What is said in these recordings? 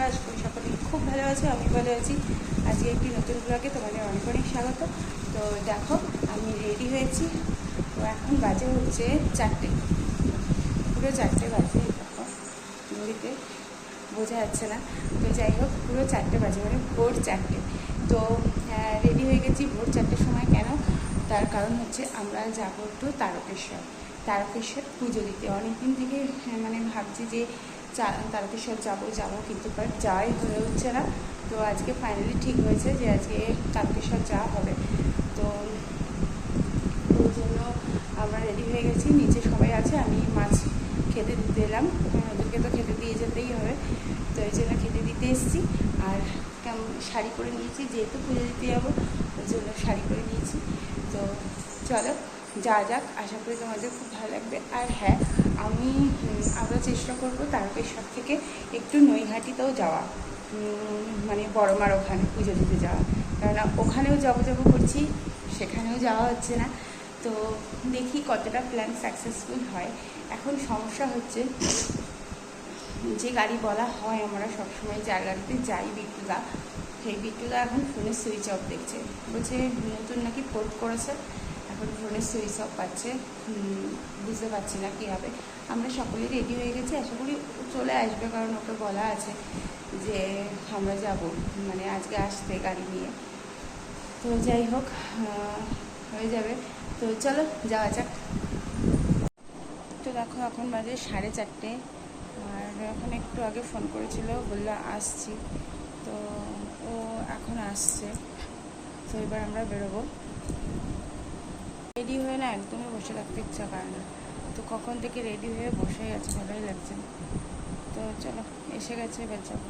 তোমরা আজকে সকলে খুব ভালো আছো আমি ভালো আছি। আজকে একটি নতুন ব্লগে তোমাদের অনেক অনেক স্বাগত। তো দেখো আমি রেডি হয়েছি। তো এখন বাজে হচ্ছে চারটে। পুরো চারটে বাজে দেখো ঘড়িতে বোঝা যাচ্ছে না। তো যাই হোক পুরো চারটে বাজে মানে ভোর চারটে। তো রেডি হয়ে গেছি ভোর চারটের সময় কেন? তার কারণ হচ্ছে আমরা যাব একটু তারকেশ্বর। তারকেশ্বর পুজো দিতে। অনেকদিন থেকে হ্যাঁ, মানে ভাবছি যে তারকেশ্বর যাব যাব কিন্তু বাট যাই হয়ে উঠছে না। তো আজকে ফাইনালি ঠিক হয়েছে যে আজকে তারকেশ্বর যাওয়া হবে। তো ওই জন্য আমরা রেডি হয়ে গেছি, নিচে সবাই আছে, আমি মাছ খেতে দিতে এলাম ওদেরকে তো খেতে দিয়ে যেতেই হবে। তো এই জন্য খেতে দিতে এসেছি। আর কেমন, শাড়ি করে নিয়েছি, যেহেতু পুজো দিতে যাব, ওই জন্য শাড়ি করে নিয়েছি। তো চলো, যা যাক, আশা করি তোমাদের খুব ভালো লাগবে। আর হ্যাঁ আমি আমরা চেষ্টা করব তারকেশ্বর থেকে একটু নৈহাটিতেও যাওয়া মানে বড়মার ওখানে পুজো দিতে যাওয়া। কেননা ওখানেও যাব যাব করছি, সেখানেও যাওয়া হচ্ছে না। তো দেখি কতটা প্ল্যান সাকসেসফুল হয়। এখন সমস্যা হচ্ছে, যে গাড়ি বলা হয় আমরা সবসময় যার গাড়িতে যাই বিট্টুদা। সেই বিট্টুদা এখন ফোনের সুইচ অফ দেখছে। বলছে, নতুন নাকি পোর্ট করেছে? এখন ফোনের সুইচ অফ পাচ্ছে বুঝতে পারছি না কী হবে। আমরা সকলেই রেডি হয়ে গেছি। আশা করি চলে আসবে কারণ ওকে বলা আছে যে আমরা যাব। মানে আজকে আসতে গাড়ি নিয়ে। তো যাই হোক হয়ে যাবে। তো চলো, যাওয়া যাক। তো দেখো, এখন বাজে সাড়ে চারটে। আর এখন একটু আগে ফোন করেছিল, বলল আসছি। তো ও এখন আসছে। তো এবার আমরা বেরোবো। রেডি হয়ে না একদমই বসে থাকতে ইচ্ছা করে না। তো কখন থেকে রেডি হয়ে বসেই আছে ভালোই লাগছে। তো চলো, এসে গেছে, এবার যাব।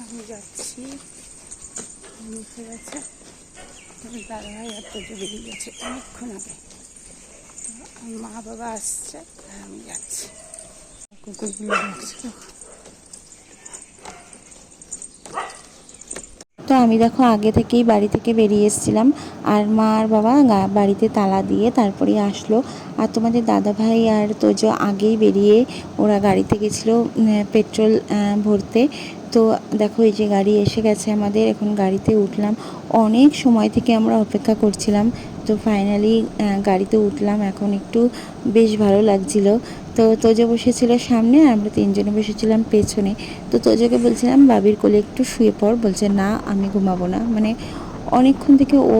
আমি যাচ্ছি। মুখে গেছে। দাদা ভাই আর তোজো বেরিয়ে গেছে অনেকক্ষণ আগে। মা বাবা আসছে আমি যাচ্ছি। কুকুরগুলো তো আমি দেখো আগে থেকেই বাড়ি থেকে বেরিয়ে এসেছিলাম। আর মা আর বাবা বাড়িতে তালা দিয়ে তারপরে আসলো। আর তোমাদের দাদা ভাই আর তোজো আগেই বেরিয়ে ওরা গাড়িতে গেছিল পেট্রোল ভরতে। তো দেখো এই যে গাড়ি এসে গেছে আমাদের, এখন গাড়িতে উঠলাম। অনেক সময় থেকে আমরা অপেক্ষা করছিলাম। তো ফাইনালি গাড়িতে উঠলাম। এখন একটু বেশ ভালো লাগছিল। তো তোজো বসেছিল সামনে আমরা তিনজনে বসেছিলাম পেছনে। তো তোজোকে বলছিলাম, বাবির কোলে একটু শুয়ে পড়। বলছে, না, আমি ঘুমাবো না। মানে অনেকক্ষণ থেকে ও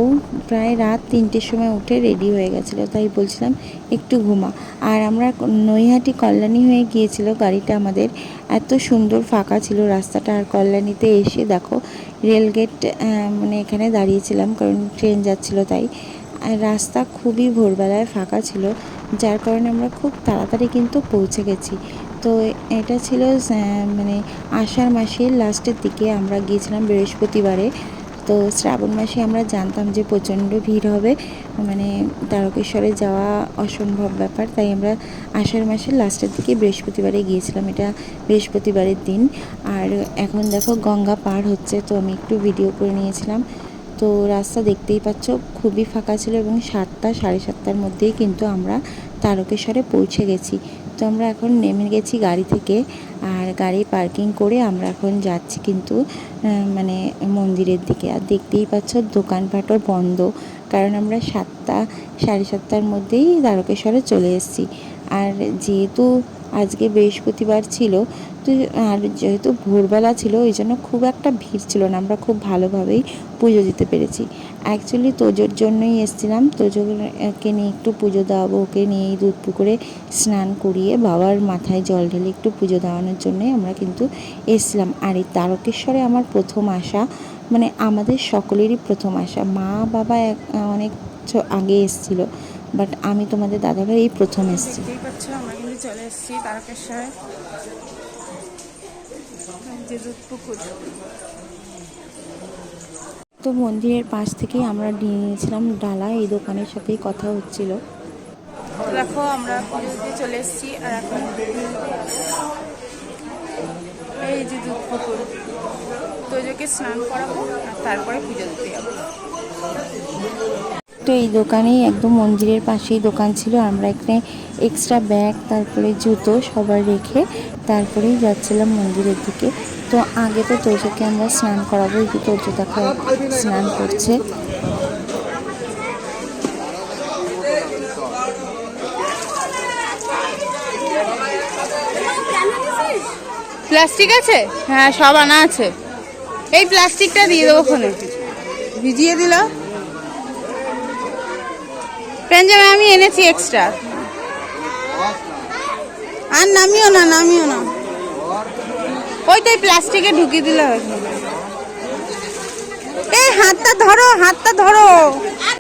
প্রায় রাত তিনটের সময় উঠে রেডি হয়ে গেছিল। তাই বলছিলাম, একটু ঘুমা। আর আমরা নৈহাটি কল্যাণী হয়ে গিয়েছিল গাড়িটা আমাদের। এত সুন্দর ফাঁকা ছিল রাস্তাটা আর কল্যাণীতে এসে দেখো, রেলগেট মানে এখানে দাঁড়িয়েছিলাম কারণ ট্রেন যাচ্ছিল তাই। আর রাস্তা খুবই ভোরবেলায় ফাঁকা ছিল, যার কারণে আমরা খুব তাড়াতাড়ি কিন্তু পৌঁছে গেছি। তো এটা ছিল মানে আষাঢ় মাসের লাস্টের দিকে আমরা গিয়েছিলাম বৃহস্পতিবারে। তো শ্রাবণ মাসে আমরা জানতাম যে প্রচণ্ড ভিড় হবে মানে তারকেশ্বরে যাওয়া অসম্ভব ব্যাপার, তাই আমরা আষাঢ় মাসের লাস্টের দিকে বৃহস্পতিবারে গিয়েছিলাম। এটা বৃহস্পতিবারের দিন। আর এখন দেখো গঙ্গা পার হচ্ছে, তো আমি একটু ভিডিও করে নিয়েছিলাম। তো রাস্তা দেখতেই পাচ্ছ, খুবই ফাঁকা ছিল এবং সাতটা, সাড়ে সাতটার মধ্যেই কিন্তু আমরা তারকেশ্বরে পৌঁছে গেছি। তো আমরা এখন নেমে গেছি গাড়ি থেকে আর গাড়ি পার্কিং করে আমরা এখন যাচ্ছি কিন্তু মানে মন্দিরের দিকে। আর দেখতেই পাচ্ছ দোকানপাটও বন্ধ, কারণ আমরা সাতটা, সাড়ে সাতটার মধ্যেই তারকেশ্বরে চলে এসেছি। আর যেহেতু আজকে বৃহস্পতিবার ছিল, তো আর যেহেতু ভোরবেলা ছিল, ওই জন্য খুব একটা ভিড় ছিল না। আমরা খুব ভালোভাবেই পুজো দিতে পেরেছি। অ্যাকচুয়ালি তোজোর জন্যই এসেছিলাম। তোজোকে নিয়ে একটু পুজো দেওয়াবো, ওকে নিয়ে দুধ পুকুরে স্নান করিয়ে বাবার মাথায় জল ঢেলে একটু পুজো দেওয়ানোর জন্যই আমরা কিন্তু এসেছিলাম। আর এই তারকেশ্বরে আমার প্রথম আসা মানে আমাদের সকলেরই প্রথম আসা। মা, বাবা অনেক আগে এসেছিল। বাট আমি তোমাদের দাদাভাই এই প্রথম এসেছি। দেখতেই আমরা কিন্তু চলে এসেছি তারকেশ্বরে। যে দুধ পুকুর তো মন্দিরের পাশ থেকেই আমরা নিয়ে নিয়েছিলাম ডালা এই দোকানের সাথেই কথা হচ্ছিল। দেখো আমরা চলে এসেছি আর এখন এই যে দুধ পুকুর তোজোকে স্নান করাবো আর তারপরে পুজো দিতে যাব। তো এই দোকানেই একদম মন্দিরের পাশেই দোকান ছিল। আমরা এখানে এক্সট্রা ব্যাগ তারপরে জুতো সবার রেখে তারপরেই যাচ্ছিলাম মন্দিরের দিকে। তো আগে তো তোজোকে আমরা স্নান করাবো, এই তোজো দেখো স্নান করছে। প্লাস্টিক আছে? হ্যাঁ সব আনা আছে। এই প্লাস্টিকটা দিয়ে দেবো ওখানে। ভিজিয়ে দিল প্যাঞ্জামে আমি এনেছি এক্সট্রা আর নামিও না নামিও না। ওইটাই প্লাস্টিকে ঢুকিয়ে দিলে এই হাতটা ধরো হাতটা ধরো।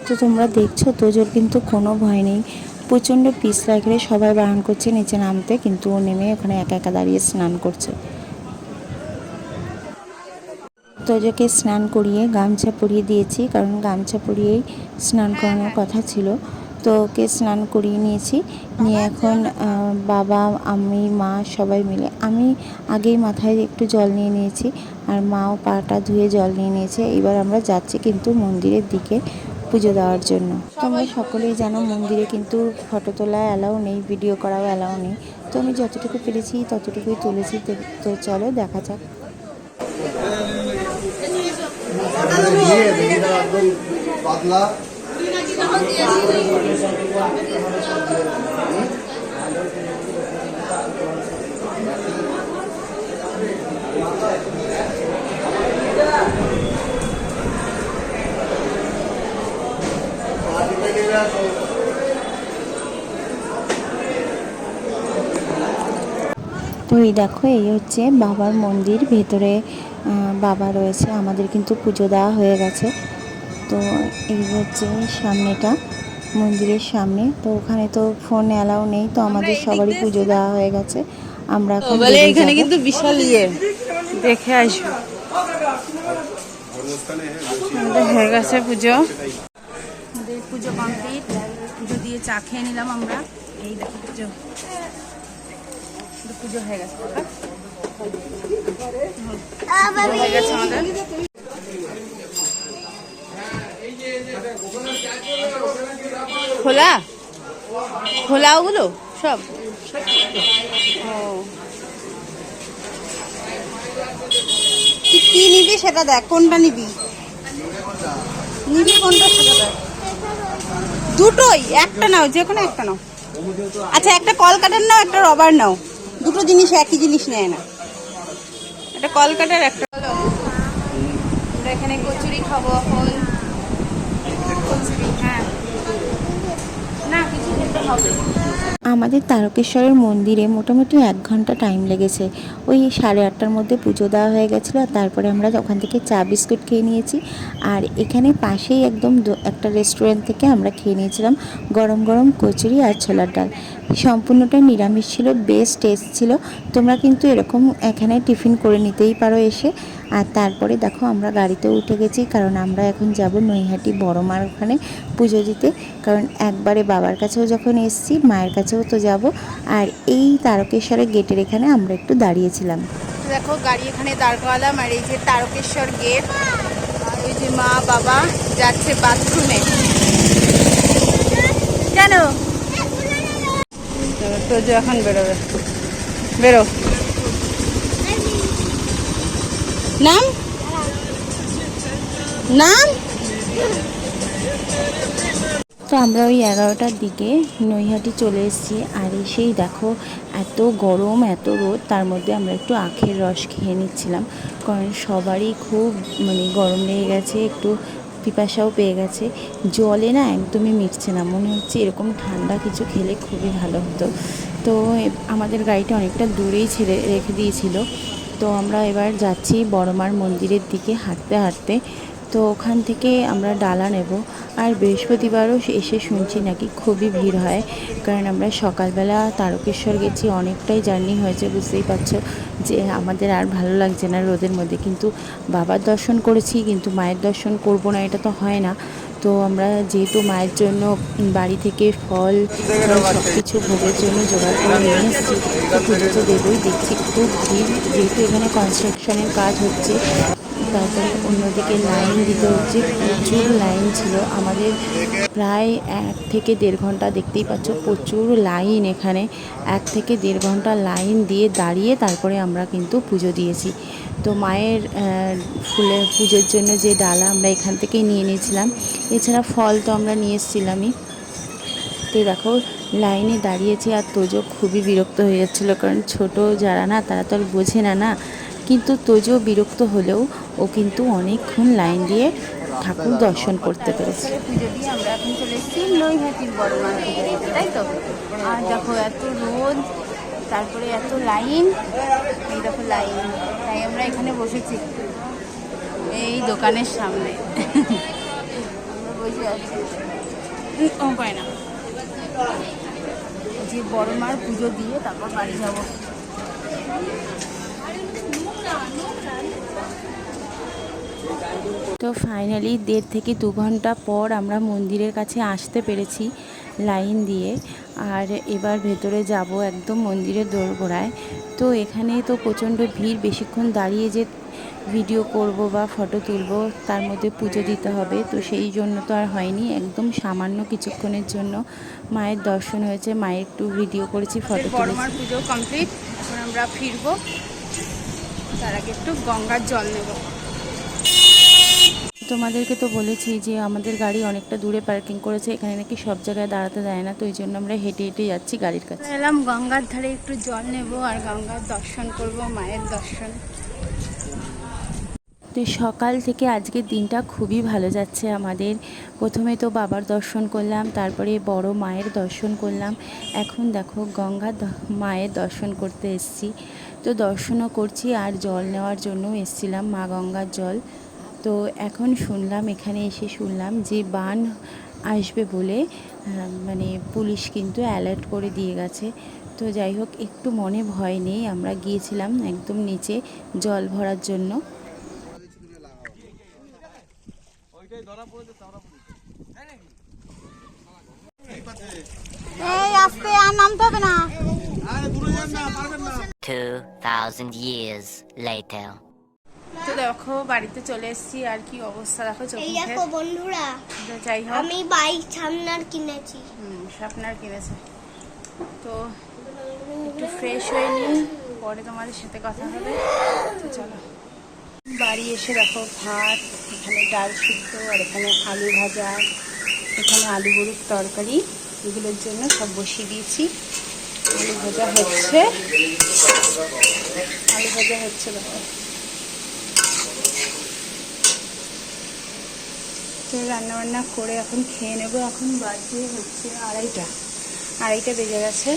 তো তোমরা দেখছ, তোজোর কিন্তু কোনো ভয় নেই। প্রচণ্ড পিস লাগলে সবাই বারণ করছে নিচে নামতে, কিন্তু ও নেমে ওখানে একা একা দাঁড়িয়ে স্নান করছে। তোজোকে স্নান করিয়ে গামছা পরিয়ে দিয়েছি, কারণ গামছা পরিয়েই স্নান করানোর কথা ছিল। তো ওকে স্নান করিয়ে নিয়েছি। নিয়ে এখন বাবা, আমি, মা সবাই মিলে, আমি আগেই মাথায় একটু জল নিয়ে নিয়েছি আর মাও পাটা ধুয়ে জল নিয়ে নিয়েছে। এবার আমরা যাচ্ছি কিন্তু মন্দিরের দিকে পুজো দেওয়ার জন্য। তোমরা সকলেই জানো মন্দিরে কিন্তু ফটো তোলা অ্যালাউ নেই, ভিডিও করাও অ্যালাও নেই। তো আমি যতটুকু পেরেছি ততটুকুই তুলেছি। তো- চলো দেখা যাক। তো এই দেখো এই হচ্ছে বাবার মন্দির ভেতরে বাবা রয়েছে আমাদের কিন্তু পুজো দেওয়া হয়ে গেছে। তো এই হচ্ছে সামনেটা মন্দিরের সামনে। তো ওখানে তো ফোন অ্যালাউ নেই তো আমাদের সবারই পুজো দেওয়া হয়ে গেছে। আমরা বলে এখানে কিন্তু বিশাল ইয়ে দেখে আসব। আমাদের হয়ে গেছে পুজো। পুজো কমপ্লিট পুজো দিয়ে চা খেয়ে নিলাম আমরা। এই দেখো পুজো। পুজো হয়ে গেছে। হয়ে গেছে আমাদের। খোলা? খোলা ওগুলো? সব? ও তুই কি নিবি সেটা দেখ কোনটা নিবি? নিবি কোনটা সেটা দেখ। দুটোই একটা নাও যে কোনো একটা নাও। আচ্ছা একটা কলকাটার নাও একটা রবার নাও। দুটো জিনিস একই জিনিস নেয় না। একটা কলকাতার একটা। আমরা এখানে কচুরি খাব হল কচুরি? হ্যাঁ। না কিছু খেতে হবে। আমাদের তারকেশ্বরের মন্দিরে মোটামুটি এক ঘণ্টা টাইম লেগেছে। ওই সাড়ে আটটার মধ্যে পুজো দেওয়া হয়ে গেছিল আর তারপরে আমরা ওখান থেকে চা বিস্কুট খেয়ে নিয়েছি। আর এখানে পাশেই একদম একটা রেস্টুরেন্ট থেকে আমরা খেয়ে নিয়েছিলাম গরম গরম কচুরি আর ছোলার ডাল। সম্পূর্ণটাই নিরামিষ ছিল, বেশ টেস্ট ছিল। তোমরা কিন্তু এরকম এখানে টিফিন করে নিতেই পারো এসে। আর তারপরে দেখো আমরা গাড়িতে উঠে গেছি, কারণ আমরা এখন যাব নৈহাটি বড় মার ওখানে পুজো দিতে। কারণ একবারে বাবার কাছেও যখন এসেছি, মায়ের কাছেও তো যাব। আর এই তারকেশ্বরের গেটের এখানে আমরা একটু দাঁড়িয়েছিলাম। দেখো, গাড়ি এখানে দাঁড় করালাম আর এই যে তারকেশ্বর গেট ওই যে মা বাবা যাচ্ছে বাথরুমে। কেন? তো যে এখন বেরোবে। বেরো। নাম? নাম? আমরা ওই এগারোটার দিকে নৈহাটি চলে এসেছি আর এসেই দেখো এত গরম, এত রোদ, তার মধ্যে আমরা একটু আখের রস খেয়ে নিচ্ছিলাম। কারণ সবারই খুব মানে গরম লেগে গেছে, একটু পিপাসাও পেয়ে গেছে। জলে না একদমই মিটছে না, মনে হচ্ছে এরকম ঠান্ডা কিছু খেলে খুবই ভালো হতো। তো আমাদের গাড়িটা অনেকটা দূরেই ছেড়ে রেখে দিয়েছিল। তো আমরা এবার যাচ্ছি বড়মার মন্দিরের দিকে হাঁটতে হাঁটতে। তো ওখান থেকে আমরা ডালা নেব। আর বৃহস্পতিবারও এসে শুনছি নাকি খুবই ভিড় হয়। কারণ আমরা সকালবেলা তারকেশ্বর গেছি, অনেকটাই জার্নি হয়েছে, বুঝতেই পারছ যে আমাদের আর ভালো লাগছে না রোদের মধ্যে। কিন্তু বাবার দর্শন করেছি, কিন্তু মায়ের দর্শন করব না, এটা তো হয় না। তো আমরা যেহেতু মায়ের জন্য বাড়ি থেকে ফল সব কিছু ভোগের জন্য জোগাড় করে নিয়ে এসেছি পুজো তো দেবই, দেখছি খুব ভিড়। যেহেতু এখানে কনস্ট্রাকশনের কাজ হচ্ছে তারপরে অন্যদিকে লাইন দিতে হচ্ছে, প্রচুর লাইন ছিল। আমাদের প্রায় এক থেকে দেড় ঘণ্টা দেখতেই পাচ্ছ, প্রচুর লাইন এখানে। এক থেকে দেড় ঘণ্টা লাইন দিয়ে দাঁড়িয়ে তারপরে আমরা কিন্তু পুজো দিয়েছি। তো মায়ের ফুলের পুজোর জন্য যে ডালা আমরা এখান থেকেই নিয়ে নিয়েছিলাম। এছাড়া ফল তো আমরা নিয়ে এসেছিলামই। তো দেখো, লাইনে দাঁড়িয়েছি আর তোজো খুবই বিরক্ত হয়ে যাচ্ছিল, কারণ ছোট যারা না, তারা তো আর বোঝে না না। কিন্তু তোজো বিরক্ত হলেও ও কিন্তু অনেকক্ষণ লাইন দিয়ে ঠাকুর দর্শন করতে পেরেছে। তারপরে পুজো দিয়ে আমরা এখন চলে এসেছি নৈহাটির বড় মার পুজো তাই তো? আর দেখো এত রোদ তারপরে এত লাইন এই দেখো লাইন তাই আমরা এখানে বসেছি এই দোকানের সামনে। বসে আছি। উম, না। যে বড় মার পুজো দিয়ে তারপর বাড়ি যাব। তো ফাইনালি দেড় থেকে দু ঘণ্টা পর আমরা মন্দিরের কাছে আসতে পেরেছি লাইন দিয়ে। আর এবার ভেতরে যাব একদম মন্দিরের দোরগোড়ায়। তো এখানে তো প্রচণ্ড ভিড় বেশিক্ষণ দাঁড়িয়ে যে ভিডিও করব বা ফটো তুলব তার মধ্যে পুজো দিতে হবে। তো সেই জন্য তো আর হয়নি একদম সামান্য কিছুক্ষণের জন্য মায়ের দর্শন হয়েছে। মায়ের একটু ভিডিও করেছি ফটো তুলেছি। পুজো কমপ্লিট এখন আমরা ফিরবো। তার আগে একটু গঙ্গার জল নেব। তোমাদেরকে তো বলেছি যে আমাদের গাড়ি অনেকটা দূরে পার্কিং করেছে এখানে নাকি সব জায়গায় দাঁড়াতে দেয় না তো এই জন্য আমরা হেঁটে হেঁটে যাচ্ছি গাড়ির কাছে। এলাম গঙ্গার ধারে একটু জল নেব আর গঙ্গার দর্শন করব মায়ের দর্শন। তো সকাল থেকে আজকের দিনটা খুবই ভালো যাচ্ছে আমাদের। প্রথমে তো বাবার দর্শন করলাম তারপরে বড় মায়ের দর্শন করলাম। এখন দেখো গঙ্গা মায়ের দর্শন করতে এসেছি। তো দর্শনও করছি আর জল নেওয়ার জন্য এসছিলাম মা গঙ্গার জল। তো এখন শুনলাম এখানে এসে শুনলাম যে বান আসবে বলে মানে পুলিশ কিন্তু অ্যালার্ট করে দিয়ে গেছে। তো যাই হোক একটু মনে ভয় নেই আমরা গিয়েছিলাম একদম নিচে জল ভরার জন্য। এই আস্তে আর নামতে হবে না। 2,000 years later. তো দেখো বাড়িতে চলে এসেছি। আর কি অবস্থা দেখো চোখ দেখো বন্ধুরা যাই হোক। আমি বাইক সামনার কিনেছি। হুম, স্বপ্নার কিনেছে। তো একটু ফ্রেশ হয়ে নিই পরে তোমাদের সাথে কথা হবে। তো চলো। বাড়ি এসে দেখো ভাত এখানে ডাল সিদ্ধ আর এখানে আলু ভাজা এখানে আলু গরুর তরকারি। এগুলোর জন্য সব বসিয়ে দিয়েছি। আলু ভাজা হচ্ছে। আলু ভাজা হচ্ছে দেখো। তো রান্না বান্না করে এখন খেয়ে নেব। এখন বাজে হচ্ছে আড়াইটা। আড়াইটা বেজে গেছে।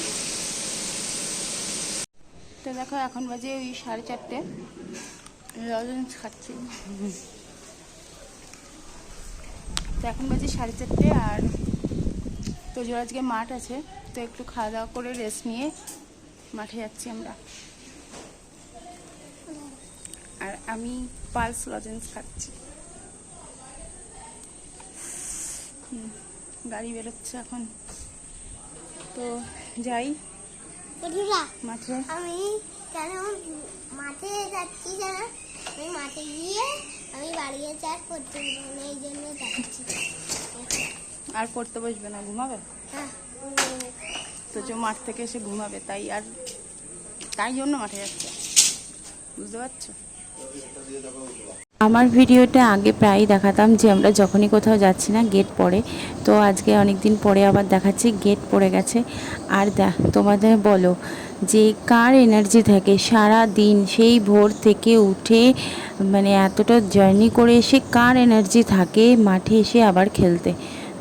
তো দেখো, এখন বাজে ওই সাড়ে চারটে। লজেন্স খাচ্ছি। তো এখন বাজে সাড়ে চারটে আর তোজোর আজকে মাঠ আছে। তো একটু খাওয়া দাওয়া করে রেস্ট নিয়ে মাঠে যাচ্ছি আমরা। আর আমি পালস লজেন্স খাচ্ছি হুম, গাড়ি বেরোচ্ছে এখন। তো যাই। মাঠে। আমি কেন মাঠে যাচ্ছি জানা? আমি মাঠে গিয়ে আমি বাড়ি চার করতে এই জন্য যাচ্ছি। আর পড়তে বসবে না ঘুমাবে? হ্যাঁ, তো যে মাঠ থেকে এসে ঘুমাবে তাই আর তাই জন্য মাঠে যাচ্ছে। বুঝতে পারছ? আমার ভিডিওটা আগে প্রায়ই দেখাতাম যে আমরা যখনই কোথাও যাচ্ছি না গেট পড়ে। তো আজকে অনেক দিন পরে আবার দেখাচ্ছি গেট পড়ে গেছে। আর তোমাদের বলো, যে কার এনার্জি থাকে সারা দিন সেই ভোর থেকে উঠে মানে এতটা জার্নি করে এসে কার এনার্জি থাকে মাঠে এসে আবার খেলতে?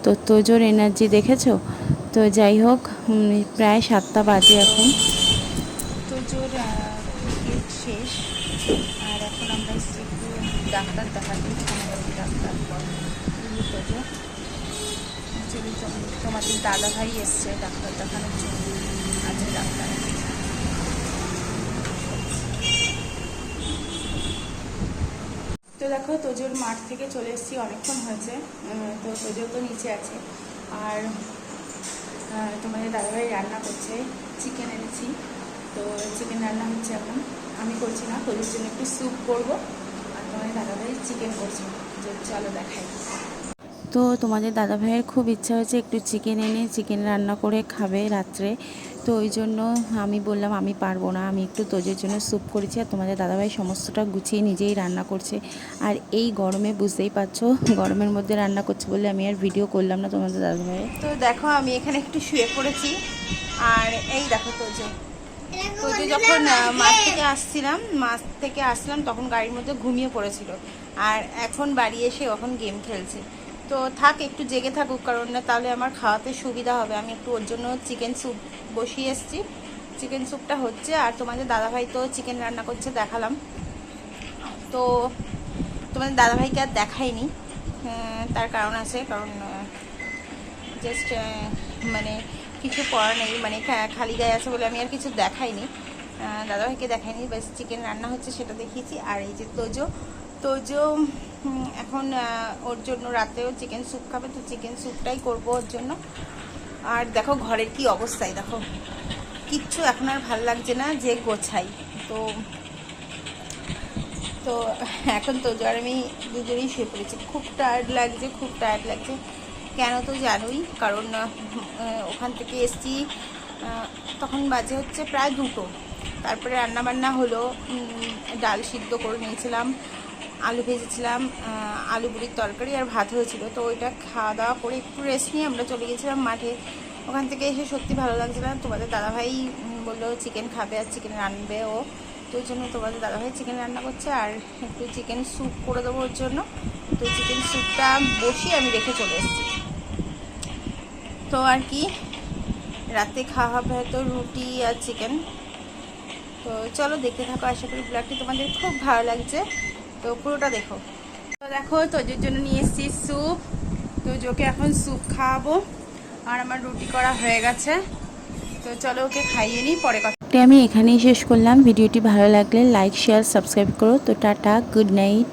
তো তোজোর এনার্জি দেখেছ? তো যাই হোক প্রায় সাতটা বাজে এখন। তোমাদের দাদা ভাই এসছে, ডাক্তার দেখানোর জন্য। আছে ডাক্তার। তো দেখো, তোজোর মাঠ থেকে চলে এসেছি, অনেকক্ষণ হয়েছে। তো তোজো তো নিচে আছে। আর তোমাদের দাদাভাই রান্না করছে চিকেন এনেছি। তো চিকেন রান্না হচ্ছে এখন। আমি করছি না তোদের জন্য একটু স্যুপ করব। আর তোমাদের দাদাভাই চিকেন করছে। চলো দেখাই। তো তোমাদের দাদা ভাইয়ের খুব ইচ্ছা হয়েছে একটু চিকেন এনে চিকেন রান্না করে খাবে রাত্রে। তো ওই জন্য আমি বললাম, আমি পারব না, আমি একটু তোজের জন্য স্যুপ করেছি আর তোমাদের দাদাভাই সমস্তটা গুছিয়ে নিজেই রান্না করছে। আর এই গরমে বুঝতেই পারছ, গরমের মধ্যে রান্না করছে বলে আমি আর ভিডিও করলাম না তোমাদের দাদাভাইয়ের। তো দেখো, আমি এখানে একটু শুয়ে পড়েছি। আর এই দেখো তোজো। তোজো যখন মাছ থেকে আসছিলাম মাছ থেকে আসলাম তখন গাড়ির মধ্যে ঘুমিয়ে পড়েছিল। আর এখন বাড়ি এসে এখন গেম খেলছে। তো থাক, একটু জেগে থাকুক, কারণ তাহলে আমার খাওয়াতে সুবিধা হবে। আমি একটু ওর জন্য চিকেন স্যুপ বসিয়ে এসেছি। চিকেন স্যুপটা হচ্ছে, আর তোমাদের দাদাভাই তো চিকেন রান্না করছে, দেখালাম। তো তোমাদের দাদাভাইকে আর দেখাইনি। তার কারণ আছে, কারণ জাস্ট মানে কিছু করার নেই মানে খালি গায়ে আছে বলে আমি আর কিছু দেখাইনি। দাদাভাইকে দেখাইনি বাস চিকেন রান্না হচ্ছে, সেটা দেখিয়েছি। আর এই যে তোজো তোজো এখন ওর জন্য রাতেও চিকেন স্যুপ খাবে, তো চিকেন স্যুপটাই করব ওর জন্য। আর দেখো ঘরের কি অবস্থায়, দেখো। কিচ্ছু এখন আর ভালো লাগছে না যে গোছাই। তো তো এখন তো জ্বর, আমি দুজনেই শুয়ে পড়েছি। খুব টায়ার্ড লাগছে, খুব টায়ার্ড লাগছে। কেন তো জানোই, কারণ ওখান থেকে এসছি তখন বাজে হচ্ছে প্রায় দুটো। তারপরে রান্না বান্না হলো ডাল সিদ্ধ করে নিয়েছিলাম। আলু ভেজেছিলাম আলু বুড়ির তরকারি আর ভাত হয়েছিল। তো ওইটা খাওয়া দাওয়া করে একটু রেস্ট নিয়ে আমরা চলে গেছিলাম মাঠে। ওখান থেকে এসে সত্যি ভালো লাগছে না। তোমাদের দাদাভাই বলল চিকেন খাবে আর চিকেন রানবে ও। তো ওই জন্য তোমাদের দাদাভাই চিকেন রান্না করছে আর একটু চিকেন স্যুপ করে দেবো ওর জন্য। তো চিকেন স্যুপটা বসিয়ে আমি রেখে চলে এসেছি। তো আর কি, রাতে খাওয়া হবে হয়তো রুটি আর চিকেন তো চলো দেখতে থাকো, আশা করি ব্লগটি তোমাদের খুব ভালো লাগছে। তো পুরোটা দেখো। তো দেখো, তোজোর জন্য নিয়ে এসেছি স্যুপ। তো জোকে এখন স্যুপ খাওয়াবো। আর আমার রুটি করা হয়ে গেছে। তো চলো ওকে খাইয়ে নিই, পরে কথা আমি এখানেই শেষ করলাম। ভিডিওটি ভালো লাগলে লাইক শেয়ার সাবস্ক্রাইব করো। তো টাটা গুড নাইট